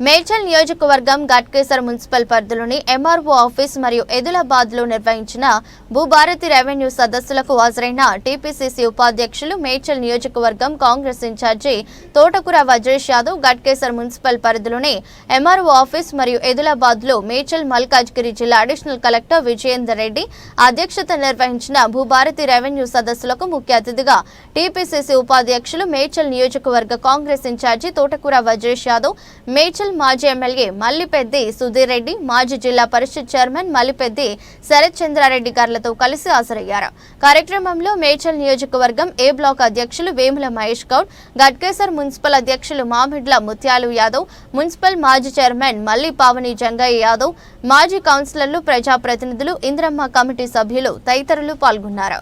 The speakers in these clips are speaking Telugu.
మేడ్చల్ నియోజకవర్గం ఘట్కేసర్ మున్సిపల్ పరిధిలోని ఎంఆర్ఓ ఆఫీస్ మరియు ఎదులాబాద్లో నిర్వహించిన భూభారతి రెవెన్యూ సదస్సులకు హాజరైన టీపీసీసీ ఉపాధ్యక్షులు మేడ్చల్ నియోజకవర్గం Congress in charge Thotakura Vajresh Yadav Ghatkesar municipal పరిధిలోని ఎంఆర్ఓ ఆఫీస్ మరియు ఎదులాబాద్లో మేడ్చల్ మల్కాజ్గిరి జిల్లా అడిషనల్ కలెక్టర్ విజయేందర్ రెడ్డి అధ్యక్షత నిర్వహించిన భూభారతి రెవెన్యూ సదస్సులకు ముఖ్య అతిథిగా టీపీసీసీ ఉపాధ్యక్షులు మేడ్చల్ నియోజకవర్గ కాంగ్రెస్ ఇన్ఛార్జి తోటకూర వజ్రేష్ యాదవ్ మేడ్చల్ మాజీ ఎమ్మెల్యే మల్లిపెద్ది సుధీర్ రెడ్డి మాజీ జిల్లా పరిషత్ చైర్మన్ మల్లిపెద్ది శరత్ చంద్రారెడ్డి గారులతో కలిసి హాజరయ్యారు. కార్యక్రమంలో మేడ్చల్ నియోజకవర్గం ఏ బ్లాక్ అధ్యక్షులు వేముల మహేష్ గౌడ్ గట్కేసర్ మున్సిపల్ అధ్యక్షులు మామిడ్ల ముత్యాలు యాదవ్ మున్సిపల్ మాజీ చైర్మన్ మల్లి పావని జంగయ్య యాదవ్ మాజీ కౌన్సిలర్లు ప్రజాప్రతినిధులు ఇంద్రమ్మ కమిటీ సభ్యులు తదితరులు పాల్గొన్నారు.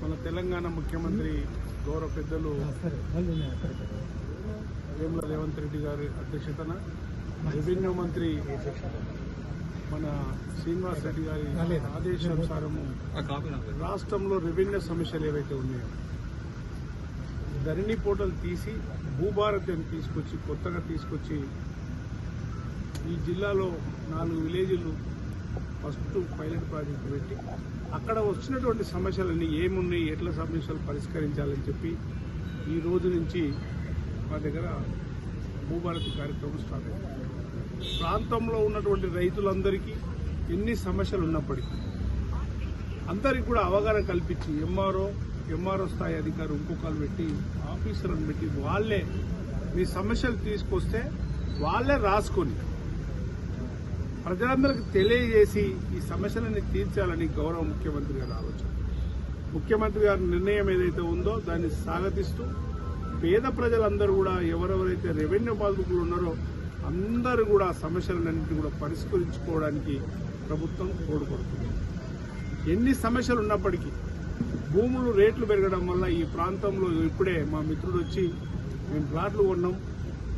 మన తెలంగాణ ముఖ్యమంత్రి గౌరవ పెద్దలు వేముల రేవంత్ రెడ్డి గారి అధ్యక్షతన రెవెన్యూ మంత్రి మన శ్రీనివాస్ రెడ్డి గారి ఆదేశానుసారము రాష్ట్రంలో రెవెన్యూ సమస్యలు ఏవైతే ఉన్నాయో ధరణి పోర్టల్ తీసి భూభారతి అని తీసుకొచ్చి కొత్తగా తీసుకొచ్చి ఈ జిల్లాలో నాలుగు విలేజ్లు ఫస్ట్ పైలట్ ప్రాజెక్ట్ పెట్టి అక్కడ వచ్చినటువంటి సమస్యలన్నీ ఏమున్నాయి ఎట్లా సమస్యలు పరిష్కరించాలని చెప్పి ఈ రోజు నుంచి మా దగ్గర భూభారతి కార్యక్రమం స్టార్ట్ అయింది. ప్రాంతంలో ఉన్నటువంటి రైతులందరికీ ఎన్ని సమస్యలు ఉన్నప్పటికీ అందరికి కూడా అవగాహన కల్పించి ఎంఆర్ఓ ఎంఆర్ఓ స్థాయి అధికారి ఇంకొకరు పెట్టి ఆఫీసర్లను పెట్టి వాళ్ళే మీ సమస్యలు తీసుకొస్తే వాళ్ళే రాసుకొని ప్రజలందరికీ తెలియజేసి ఈ సమస్యలని తీర్చాలని గౌరవ ముఖ్యమంత్రి గారి ఆలోచన. ముఖ్యమంత్రి గారి నిర్ణయం ఏదైతే ఉందో దాన్ని స్వాగతిస్తూ పేద ప్రజలందరూ కూడా ఎవరెవరైతే రెవెన్యూ బాధితులు ఉన్నారో అందరూ కూడా సమస్యలన్నింటినీ కూడా పరిష్కరించుకోవడానికి ప్రభుత్వం తోడ్పడుతుంది. ఎన్ని సమస్యలు ఉన్నప్పటికీ భూములు రేట్లు పెరగడం వల్ల ఈ ప్రాంతంలో ఇప్పుడే మా మిత్రుడు వచ్చి మేము ప్లాట్లు కొన్నాం.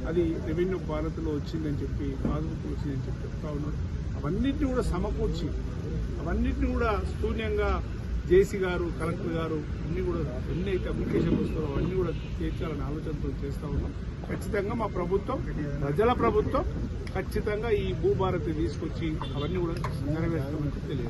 అది రెవెన్యూ భారత్లో వచ్చిందని చెప్పి బాధితులు వచ్చిందని చెప్పి చెప్తా ఉన్నాడు. అవన్నిటిని కూడా సమకూర్చి అవన్నిటిని కూడా శూన్యంగా జేసీ గారు కలెక్టర్ గారు అన్ని కూడా ఎన్ని అయితే అప్లికేషన్లు వస్తారో అవన్నీ కూడా తీర్చాలని ఆలోచనతో చేస్తా ఉన్నాం. ఖచ్చితంగా మా ప్రభుత్వం ప్రజల ప్రభుత్వం ఖచ్చితంగా ఈ భూభారతి తీసుకొచ్చి అవన్నీ కూడా నెరవేర్చామని తెలియదు